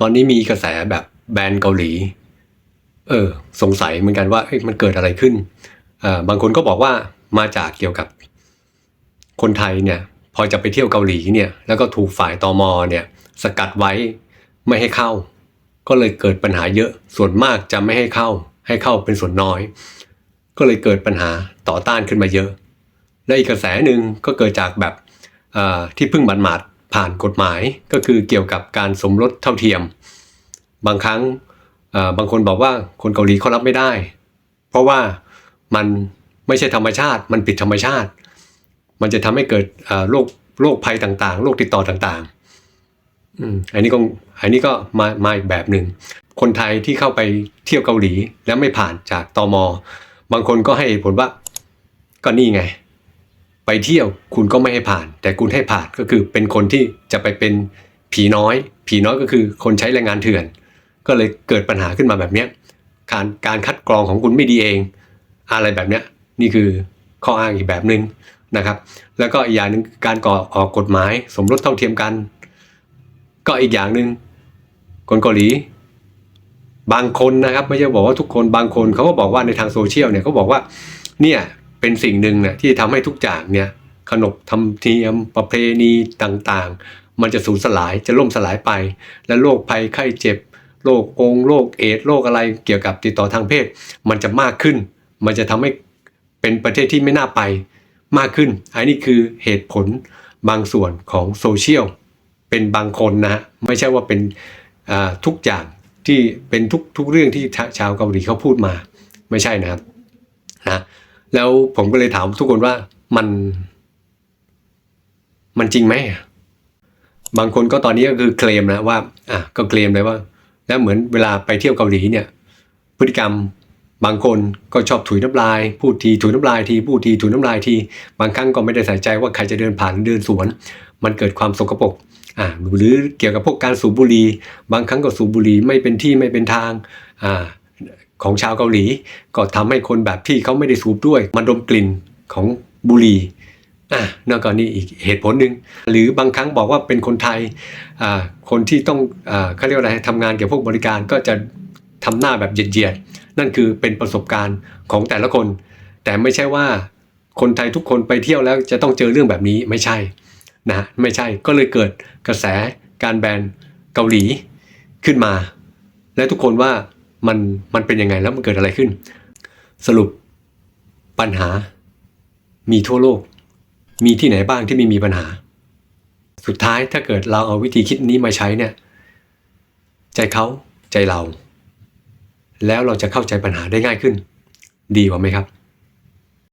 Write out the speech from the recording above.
ตอนนี้มีกระแสแบบแบนเกาหลี เออ สงสัยเหมือนกันว่ามันเกิดอะไรขึ้นอ่าบางคนก็บอกว่ามาจากเกี่ยวกับคนไทยเนี่ยพอจะไปเที่ยวเกาหลีเนี่ย แล้วก็ถูกฝ่ายตอมเนี่ย สกัดไว้ไม่ให้เข้า ก็เลยเกิดปัญหาเยอะส่วนมากจะไม่ให้เข้า ให้เข้าเป็นส่วนน้อย ก็เลยเกิดปัญหาต่อต้านขึ้นมาเยอะ และอีกกระแสหนึ่งก็เกิดจากแบบที่เพิ่งบันหมาด ผ่านกฎหมายก็คือเกี่ยวกับการสมรสเท่าเทียม บางครั้งบางคนบอกว่าคนเกาหลีเขารับไม่ได้ เพราะว่ามันไม่ใช่ธรรมชาติ มันผิดธรรมชาติ มันจะทำให้เกิดโรคโรคภัยต่างๆโรคติดต่อต่างๆอืมอันนี้ก็อันนี้ก็มามาอีกแบบหนึ่งคนไทยที่เข้าไปเที่ยวเกาหลีแล้วไม่ผ่านจากตมบางคนก็ให้ผลว่าก็นี่ไง ไปเที่ยวคุณก็ไม่ให้ผ่าน แต่คุณให้ผ่านก็คือเป็นคนที่จะไปเป็นผีน้อย ผีน้อยก็คือคนใช้แรงงานเถื่อน ก็เลยเกิดปัญหาขึ้นมาแบบนี้การการคัดกรองของคุณไม่ดีเอง อะไรแบบนี้นี่คือข้ออ้างอีกแบบหนึ่งนะครับ แล้วก็อีกอย่างหนึ่งการก่อออกกฎหมาย สมรสเท่าเทียมกัน ก็อีกอย่างหนึ่งคนเกาหลี บางคนนะครับไม่ใช่บอกว่าทุกคนบางคนเขาก็บอกว่าในทางโซเชียลเนี่ยเขาบอกว่าเนี่ย เป็นสิ่งหนึ่งเนี่ยที่ทำให้ทุกอย่างเนี่ยขนบธรรมเนียมประเพณีต่างๆ มันจะสูญสลายจะล่มสลายไป และโรคภัยไข้เจ็บโรคองค์โรคเอดส์โรคอะไรเกี่ยวกับติดต่อทางเพศ มันจะมากขึ้น มันจะทำให้เป็นประเทศที่ไม่น่าไปมากขึ้น อันนี้คือเหตุผลบางส่วนของโซเชียลเป็นบางคนนะฮะไม่ใช่ว่าเป็นทุกอย่างที่เป็นทุกทุกเรื่องที่ชาวเกาหลีเขาพูดมา ไม่ใช่นะครับนะ แล้วผมก็เลยถามทุกคนว่ามัน มันจริงไหมบางคนก็ตอนนี้ก็คือเคลมนะว่า อะก็เคลมเลยว่า แล้วเหมือนเวลาไปเที่ยวเกาหลีเนี่ย พฤติกรรมบางคนก็ชอบถุยน้ำลาย พูดทีถุยน้ำลายทีพูดทีถุยน้ำลายที บางครั้งก็ไม่ได้ใส่ใจว่าใครจะเดินผ่านเดินสวน มันเกิดความสกปรกอ่าหรือเกี่ยวกับพวกการสูบบุหรี่บางครั้งก็สูบบุหรี่ไม่เป็นที่ไม่เป็นทางอ่า ของชาวเกาหลี ก็ทำให้คนแบบที่เขาไม่ได้สูบด้วยมาดมกลิ่นของบุหรี่อะนั่นก็นี่อีกเหตุผลหนึ่งหรือบางครั้งบอกว่าเป็นคนไทยอ่าคนที่ต้องอ่าเขาเรียกว่าอะไรทำงานเกี่ยวกับพวกบริการก็จะทำหน้าแบบเหยียดๆนั่นคือเป็นประสบการณ์ของแต่ละคน แต่ไม่ใช่ว่าคนไทยทุกคนไปเที่ยวแล้วจะต้องเจอเรื่องแบบนี้ไม่ใช่นะไม่ใช่ก็เลยเกิดกระแสการแบนเกาหลีขึ้นมา และทุกคนว่า มันมันเป็นยังไงแล้วมันเกิดอะไรขึ้น สรุปปัญหา มีทั่วโลก มีที่ไหนบ้างที่ไม่มีปัญหา สุดท้ายถ้าเกิดเราเอาวิธีคิดนี้มาใช้เนี่ย ใจเขาใจเรา แล้วเราจะเข้าใจปัญหาได้ง่ายขึ้น ดีกว่าไหมครับ